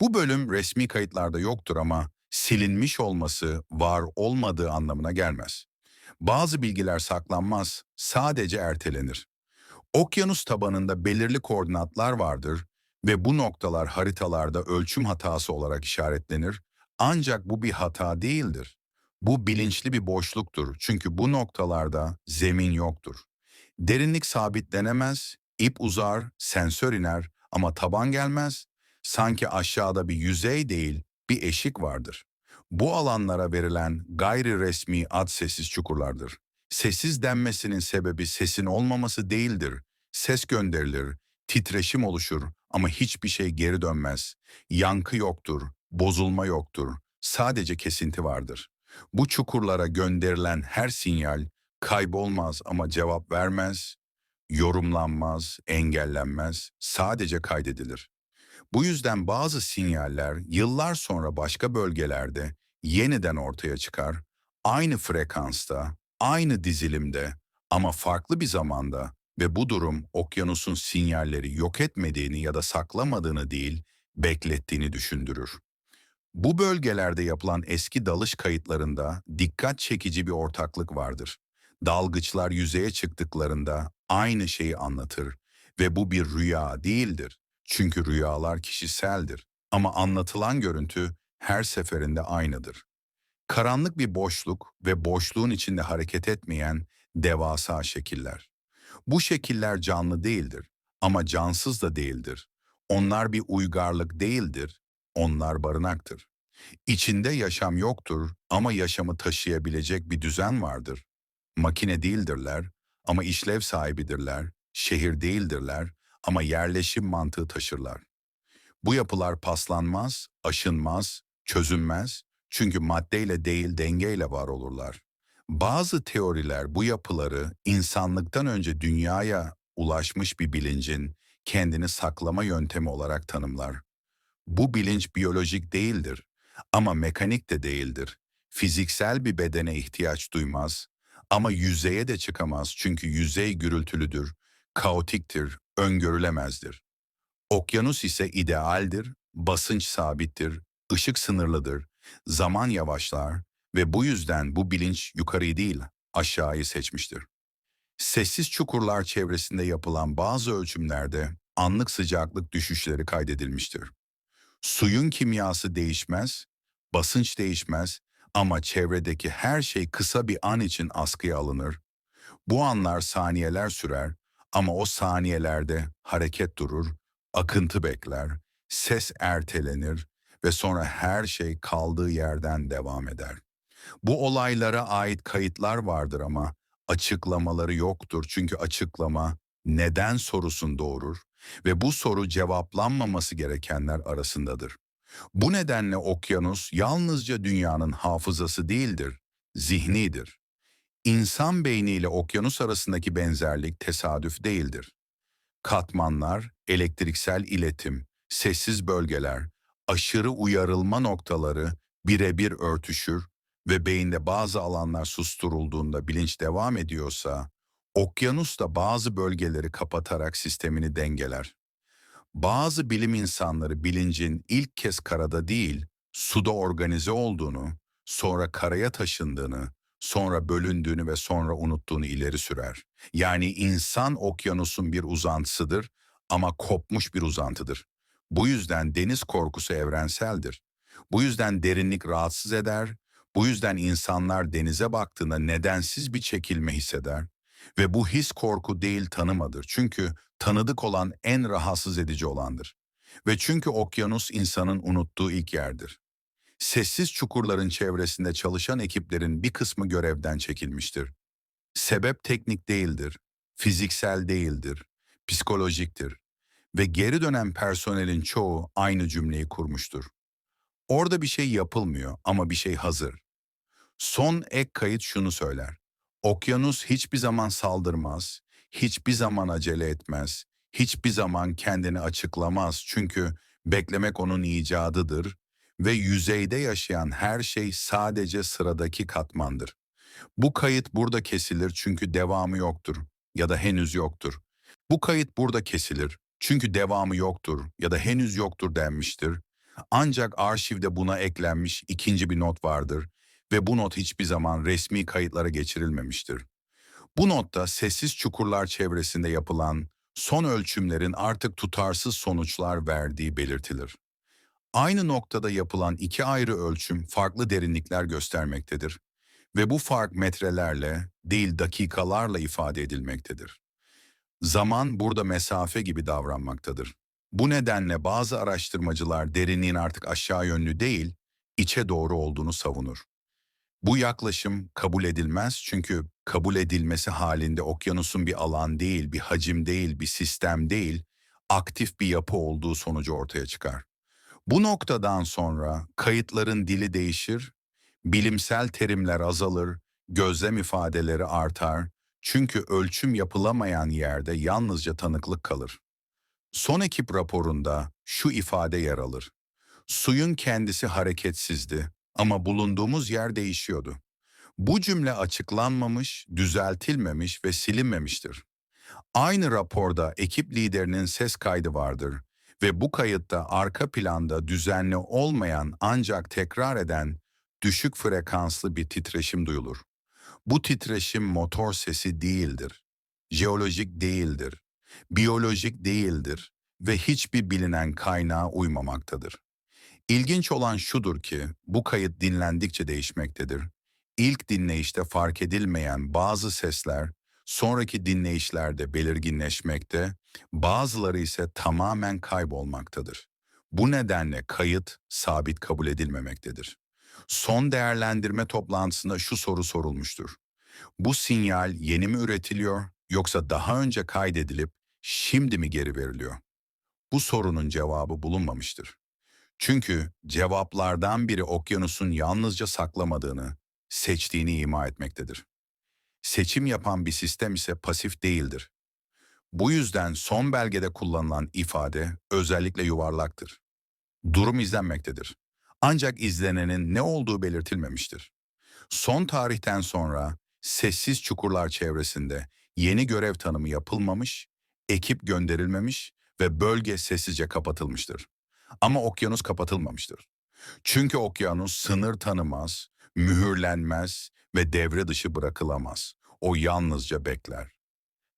Bu bölüm resmi kayıtlarda yoktur ama silinmiş olması var olmadığı anlamına gelmez. Bazı bilgiler saklanmaz, sadece ertelenir. Okyanus tabanında belirli koordinatlar vardır ve bu noktalar haritalarda ölçüm hatası olarak işaretlenir. Ancak bu bir hata değildir. Bu bilinçli bir boşluktur çünkü bu noktalarda zemin yoktur. Derinlik sabitlenemez, ip uzar, sensör iner ama taban gelmez. Sanki aşağıda bir yüzey değil, bir eşik vardır. Bu alanlara verilen gayri resmi ad sessiz çukurlardır. Sessiz denmesinin sebebi sesin olmaması değildir. Ses gönderilir, titreşim oluşur ama hiçbir şey geri dönmez. Yankı yoktur, bozulma yoktur. Sadece kesinti vardır. Bu çukurlara gönderilen her sinyal kaybolmaz ama cevap vermez, yorumlanmaz, engellenmez, sadece kaydedilir. Bu yüzden bazı sinyaller yıllar sonra başka bölgelerde yeniden ortaya çıkar, aynı frekansta, aynı dizilimde ama farklı bir zamanda ve bu durum okyanusun sinyalleri yok etmediğini ya da saklamadığını değil, beklettiğini düşündürür. Bu bölgelerde yapılan eski dalış kayıtlarında dikkat çekici bir ortaklık vardır. Dalgıçlar yüzeye çıktıklarında aynı şeyi anlatır ve bu bir rüya değildir. Çünkü rüyalar kişiseldir ama anlatılan görüntü her seferinde aynıdır. Karanlık bir boşluk ve boşluğun içinde hareket etmeyen devasa şekiller. Bu şekiller canlı değildir ama cansız da değildir. Onlar bir uygarlık değildir, onlar barınaktır. İçinde yaşam yoktur ama yaşamı taşıyabilecek bir düzen vardır. Makine değildirler ama işlev sahibidirler, şehir değildirler ama yerleşim mantığı taşırlar. Bu yapılar paslanmaz, aşınmaz, çözünmez çünkü maddeyle değil dengeyle var olurlar. Bazı teoriler bu yapıları insanlıktan önce dünyaya ulaşmış bir bilincin kendini saklama yöntemi olarak tanımlar. Bu bilinç biyolojik değildir ama mekanik de değildir. Fiziksel bir bedene ihtiyaç duymaz ama yüzeye de çıkamaz çünkü yüzey gürültülüdür, kaotiktir, öngörülemezdir. Okyanus ise idealdir, basınç sabittir, ışık sınırlıdır, zaman yavaşlar ve bu yüzden bu bilinç yukarıyı değil aşağıyı seçmiştir. Sessiz çukurlar çevresinde yapılan bazı ölçümlerde anlık sıcaklık düşüşleri kaydedilmiştir. Suyun kimyası değişmez, basınç değişmez ama çevredeki her şey kısa bir an için askıya alınır. Bu anlar saniyeler sürer ama o saniyelerde hareket durur, akıntı bekler, ses ertelenir ve sonra her şey kaldığı yerden devam eder. Bu olaylara ait kayıtlar vardır ama açıklamaları yoktur çünkü açıklama neden sorusunu doğurur ve bu soru cevaplanmaması gerekenler arasındadır. Bu nedenle okyanus yalnızca dünyanın hafızası değildir, zihnidir. İnsan beyniyle okyanus arasındaki benzerlik tesadüf değildir. Katmanlar, elektriksel iletim, sessiz bölgeler, aşırı uyarılma noktaları birebir örtüşür ve beyinde bazı alanlar susturulduğunda bilinç devam ediyorsa, okyanus da bazı bölgeleri kapatarak sistemini dengeler. Bazı bilim insanları bilincin ilk kez karada değil, suda organize olduğunu, sonra karaya taşındığını, sonra bölündüğünü ve sonra unuttuğunu ileri sürer. Yani insan okyanusun bir uzantısıdır ama kopmuş bir uzantıdır. Bu yüzden deniz korkusu evrenseldir. Bu yüzden derinlik rahatsız eder, bu yüzden insanlar denize baktığında nedensiz bir çekilme hisseder. Ve bu his korku değil tanımadır. Çünkü tanıdık olan en rahatsız edici olandır. Ve çünkü okyanus insanın unuttuğu ilk yerdir. Sessiz çukurların çevresinde çalışan ekiplerin bir kısmı görevden çekilmiştir. Sebep teknik değildir, fiziksel değildir, psikolojiktir ve geri dönen personelin çoğu aynı cümleyi kurmuştur. Orada bir şey yapılmıyor ama bir şey hazır. Son ek kayıt şunu söyler. Okyanus hiçbir zaman saldırmaz, hiçbir zaman acele etmez, hiçbir zaman kendini açıklamaz çünkü beklemek onun icadıdır ve yüzeyde yaşayan her şey sadece sıradaki katmandır. Bu kayıt burada kesilir çünkü devamı yoktur ya da henüz yoktur. Bu kayıt burada kesilir çünkü devamı yoktur ya da henüz yoktur denmiştir. Ancak arşivde buna eklenmiş ikinci bir not vardır ve bu not hiçbir zaman resmi kayıtlara geçirilmemiştir. Bu notta sessiz çukurlar çevresinde yapılan son ölçümlerin artık tutarsız sonuçlar verdiği belirtilir. Aynı noktada yapılan iki ayrı ölçüm farklı derinlikler göstermektedir ve bu fark metrelerle değil dakikalarla ifade edilmektedir. Zaman burada mesafe gibi davranmaktadır. Bu nedenle bazı araştırmacılar derinliğin artık aşağı yönlü değil, içe doğru olduğunu savunur. Bu yaklaşım kabul edilmez çünkü kabul edilmesi halinde okyanusun bir alan değil, bir hacim değil, bir sistem değil, aktif bir yapı olduğu sonucu ortaya çıkar. Bu noktadan sonra kayıtların dili değişir, bilimsel terimler azalır, gözlem ifadeleri artar çünkü ölçüm yapılamayan yerde yalnızca tanıklık kalır. Son ekip raporunda şu ifade yer alır. Suyun kendisi hareketsizdi ama bulunduğumuz yer değişiyordu. Bu cümle açıklanmamış, düzeltilmemiş ve silinmemiştir. Aynı raporda ekip liderinin ses kaydı vardır ve bu kayıtta arka planda düzenli olmayan ancak tekrar eden düşük frekanslı bir titreşim duyulur. Bu titreşim motor sesi değildir, jeolojik değildir, biyolojik değildir ve hiçbir bilinen kaynağa uymamaktadır. İlginç olan şudur ki bu kayıt dinlendikçe değişmektedir. İlk dinleyişte fark edilmeyen bazı sesler sonraki dinleyişlerde belirginleşmekte, bazıları ise tamamen kaybolmaktadır. Bu nedenle kayıt sabit kabul edilmemektedir. Son değerlendirme toplantısında şu soru sorulmuştur. Bu sinyal yeni mi üretiliyor yoksa daha önce kaydedilip şimdi mi geri veriliyor? Bu sorunun cevabı bulunmamıştır. Çünkü cevaplardan biri okyanusun yalnızca saklamadığını, seçtiğini ima etmektedir. Seçim yapan bir sistem ise pasif değildir. Bu yüzden son belgede kullanılan ifade özellikle yuvarlaktır. Durum izlenmektedir. Ancak izlenenin ne olduğu belirtilmemiştir. Son tarihten sonra sessiz çukurlar çevresinde yeni görev tanımı yapılmamış, ekip gönderilmemiş ve bölge sessizce kapatılmıştır. Ama okyanus kapatılmamıştır. Çünkü okyanus sınır tanımaz, mühürlenmez ve devre dışı bırakılamaz. O yalnızca bekler.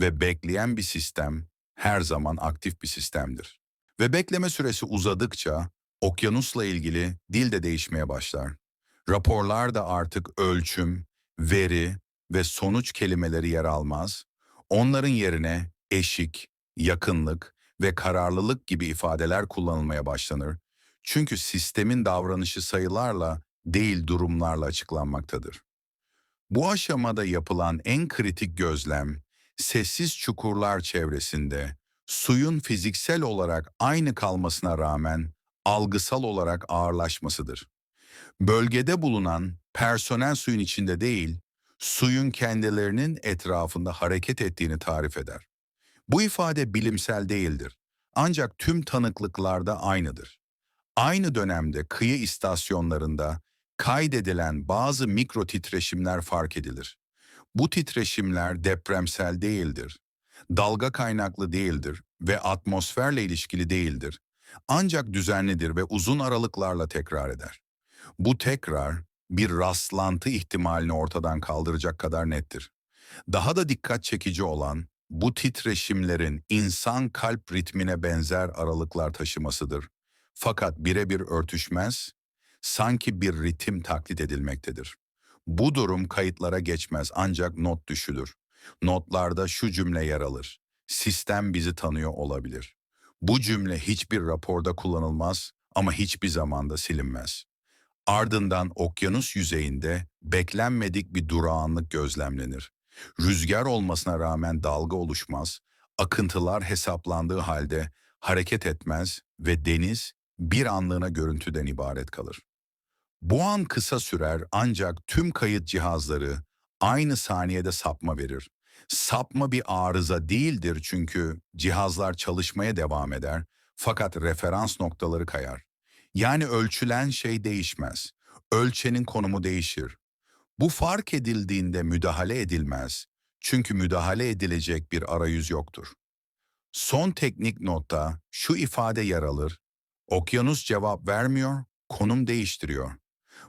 Ve bekleyen bir sistem her zaman aktif bir sistemdir. Ve bekleme süresi uzadıkça okyanusla ilgili dil de değişmeye başlar. Raporlar da artık ölçüm, veri ve sonuç kelimeleri yer almaz. Onların yerine eşik, yakınlık ve kararlılık gibi ifadeler kullanılmaya başlanır. Çünkü sistemin davranışı sayılarla değil durumlarla açıklanmaktadır. Bu aşamada yapılan en kritik gözlem, sessiz çukurlar çevresinde suyun fiziksel olarak aynı kalmasına rağmen algısal olarak ağırlaşmasıdır. Bölgede bulunan personel suyun içinde değil, suyun kendilerinin etrafında hareket ettiğini tarif eder. Bu ifade bilimsel değildir. Ancak tüm tanıklıklarda aynıdır. Aynı dönemde kıyı istasyonlarında kaydedilen bazı mikro titreşimler fark edilir. Bu titreşimler depremsel değildir. Dalga kaynaklı değildir ve atmosferle ilişkili değildir. Ancak düzenlidir ve uzun aralıklarla tekrar eder. Bu tekrar bir rastlantı ihtimalini ortadan kaldıracak kadar nettir. Daha da dikkat çekici olan bu titreşimlerin insan kalp ritmine benzer aralıklar taşımasıdır. Fakat birebir örtüşmez, sanki bir ritim taklit edilmektedir. Bu durum kayıtlara geçmez ancak not düşülür. Notlarda şu cümle yer alır. Sistem bizi tanıyor olabilir. Bu cümle hiçbir raporda kullanılmaz ama hiçbir zamanda silinmez. Ardından okyanus yüzeyinde beklenmedik bir durağanlık gözlemlenir. Rüzgar olmasına rağmen dalga oluşmaz, akıntılar hesaplandığı halde hareket etmez ve deniz bir anlığına görüntüden ibaret kalır. Bu an kısa sürer ancak tüm kayıt cihazları aynı saniyede sapma verir. Sapma bir arıza değildir çünkü cihazlar çalışmaya devam eder fakat referans noktaları kayar. Yani ölçülen şey değişmez. Ölçenin konumu değişir. Bu fark edildiğinde müdahale edilmez. Çünkü müdahale edilecek bir arayüz yoktur. Son teknik notta şu ifade yer alır. Okyanus cevap vermiyor, konum değiştiriyor.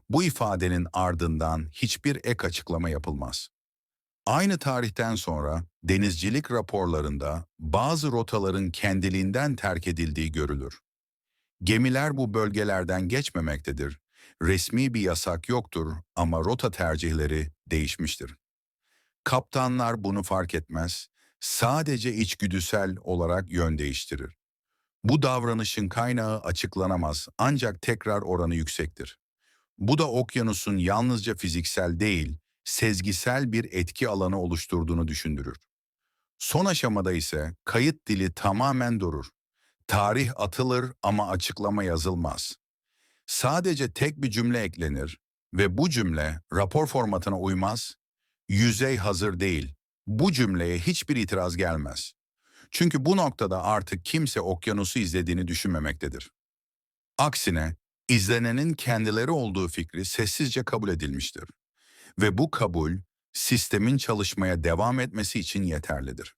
Bu ifadenin ardından hiçbir ek açıklama yapılmaz. Aynı tarihten sonra denizcilik raporlarında bazı rotaların kendiliğinden terk edildiği görülür. Gemiler bu bölgelerden geçmemektedir. Resmi bir yasak yoktur ama rota tercihleri değişmiştir. Kaptanlar bunu fark etmez, sadece içgüdüsel olarak yön değiştirir. Bu davranışın kaynağı açıklanamaz ancak tekrar oranı yüksektir. Bu da okyanusun yalnızca fiziksel değil, sezgisel bir etki alanı oluşturduğunu düşündürür. Son aşamada ise kayıt dili tamamen durur. Tarih atılır ama açıklama yazılmaz. Sadece tek bir cümle eklenir ve bu cümle rapor formatına uymaz, yüzey hazır değil. Bu cümleye hiçbir itiraz gelmez. Çünkü bu noktada artık kimse okyanusu izlediğini düşünmemektedir. Aksine izlenenin kendileri olduğu fikri sessizce kabul edilmiştir. Ve bu kabul sistemin çalışmaya devam etmesi için yeterlidir.